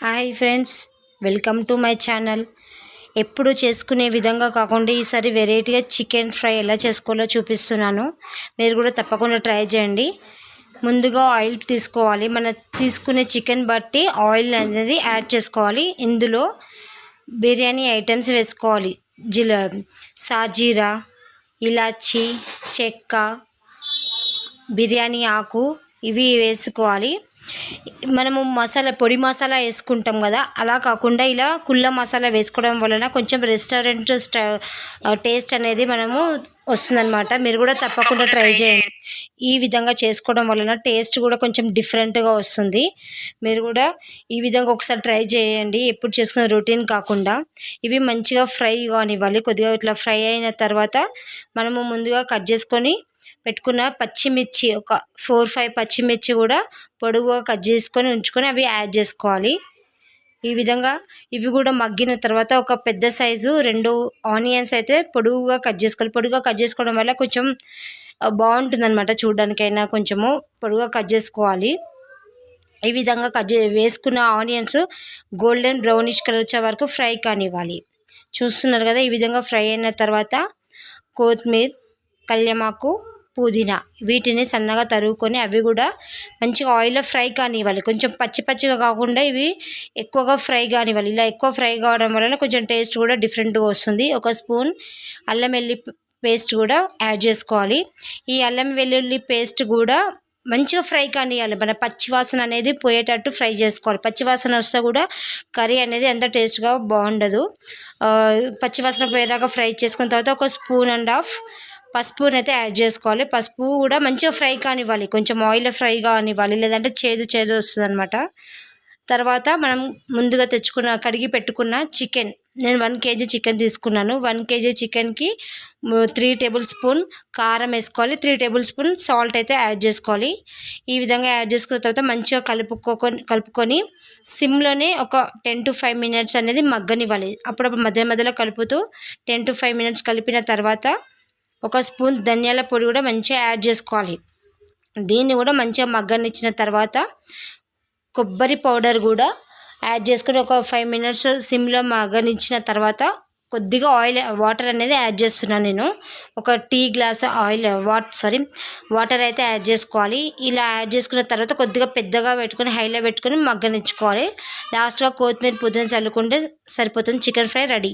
Hi friends welcome to my channel. ఎప్పుడు చేసుకునే విధంగా కాకుండా ఈసారి వెరైటీగా చికెన్ ఫ్రై ఎలా చేసుకోవాలో చూపిస్తున్నాను. మీరు కూడా తప్పకుండా ట్రై చేయండి. ముందుగా ఆయిల్ తీసుకోవాలి. మన తీసుకునే చికెన్ బట్టి ఆయిల్ అనేది యాడ్ చేసుకోవాలి. ఇందులో బిర్యానీ ఐటమ్స్ వేసుకోవాలి. జిల సాజీరా ఇలాచి చెక్క బిర్యానీ ఆకు ఇవి వేసుకోవాలి. మనము మసాలా పొడి మసాలా వేసుకుంటాం కదా అలా కాకుండా ఇలా కుల్ల మసాలా వేసుకోవడం వలన కొంచెం రెస్టారెంట్ స్టై టేస్ట్ అనేది మనము వస్తుందన్నమాట. మీరు కూడా తప్పకుండా ట్రై చేయండి. ఈ విధంగా చేసుకోవడం వలన టేస్ట్ కూడా కొంచెం డిఫరెంట్గా వస్తుంది. మీరు కూడా ఈ విధంగా ఒకసారి ట్రై చేయండి. ఎప్పుడు చేసుకునే రొటీన్ కాకుండా. ఇవి మంచిగా ఫ్రై కానివ్వాలి. కొద్దిగా ఇట్లా ఫ్రై అయిన తర్వాత మనము ముందుగా కట్ చేసుకొని పెట్టుకున్న పచ్చిమిర్చి ఒక ఫోర్ ఫైవ్ పచ్చిమిర్చి కూడా పొడవుగా కట్ చేసుకొని ఉంచుకొని అవి యాడ్ చేసుకోవాలి. ఈ విధంగా ఇవి కూడా మగ్గిన తర్వాత ఒక పెద్ద సైజు రెండు ఆనియన్స్ అయితే పొడుగుగా కట్ చేసుకోవాలి. పొడుగుగా కట్ చేసుకోవడం వల్ల కొంచెం బాగుంటుంది అనమాట చూడడానికైనా కొంచెము పొడుగుగా కట్ చేసుకోవాలి. ఈ విధంగా కట్ చే వేసుకున్న ఆనియన్స్ గోల్డెన్ బ్రౌనిష్ కలర్ వచ్చే వరకు ఫ్రై కానివ్వాలి. చూస్తున్నారు కదా ఈ విధంగా ఫ్రై అయిన తర్వాత కొత్తిమీర కళ్యమాకు పుదీనా. వీటిని సన్నగా తరుగుకొని అవి కూడా మంచిగా ఆయిల్లో ఫ్రై కానివ్వాలి. కొంచెం పచ్చి పచ్చిగా కాకుండా ఇవి ఎక్కువగా ఫ్రై కానివ్వాలి. ఇలా ఎక్కువ ఫ్రై కావడం వలన కొంచెం టేస్ట్ కూడా డిఫరెంట్గా వస్తుంది. ఒక స్పూన్ అల్లం వెల్లి పేస్ట్ కూడా యాడ్ చేసుకోవాలి. ఈ అల్లం వెల్లుల్లి పేస్ట్ కూడా మంచిగా ఫ్రై కానివ్వాలి. మన పచ్చివాసన అనేది పోయేటట్టు ఫ్రై చేసుకోవాలి. పచ్చివాసన వస్తే కూడా కర్రీ అనేది ఎంత టేస్ట్గా బాగుండదు. పచ్చివాసన పోయేదాకా ఫ్రై చేసుకున్న తర్వాత ఒక స్పూన్ అండ్ హాఫ్ పసుపుని అయితే యాడ్ చేసుకోవాలి. పసుపు కూడా మంచిగా ఫ్రై కానివ్వాలి. కొంచెం ఆయిల్ ఫ్రై కానివ్వాలి. లేదంటే చేదు చేదు వస్తుంది అనమాట తర్వాత మనం ముందుగా తెచ్చుకున్న కడిగి పెట్టుకున్న చికెన్. నేను వన్ కేజీ చికెన్ తీసుకున్నాను. వన్ కేజీ చికెన్కి త్రీ టేబుల్ స్పూన్ కారం వేసుకోవాలి. త్రీ టేబుల్ స్పూన్ సాల్ట్ అయితే యాడ్ చేసుకోవాలి. ఈ విధంగా యాడ్ చేసుకున్న తర్వాత మంచిగా కలుపుకొని కలుపుకొని సిమ్లోనే ఒక టెన్ టు ఫైవ్ మినిట్స్ అనేది మగ్గనివ్వాలి. అప్పుడప్పుడు మధ్య మధ్యలో కలుపుతూ టెన్ టు ఫైవ్ మినిట్స్ కలిపిన తర్వాత ఒక స్పూన్ ధనియాల పొడి కూడా మంచిగా యాడ్ చేసుకోవాలి. దీన్ని కూడా మంచిగా మగ్గనిచ్చిన తర్వాత కొబ్బరి పౌడర్ కూడా యాడ్ చేసుకుని ఒక ఫైవ్ మినిట్స్ సిమ్లో మగ్గనిచ్చిన తర్వాత కొద్దిగా ఆయిల్ వాటర్ అనేది యాడ్ చేస్తున్నాను నేను. ఒక tea glass oil what sorry water అయితే యాడ్ చేసుకోవాలి. ఇలా యాడ్ చేసుకున్న తర్వాత కొద్దిగా పెద్దగా పెట్టుకొని హైలో పెట్టుకొని మగ్గనిచ్చుకోవాలి. లాస్ట్గా కొత్తిమీర పుదీనా చల్లుకుంటే సరిపోతుంది చికెన్ ఫ్రై రెడీ.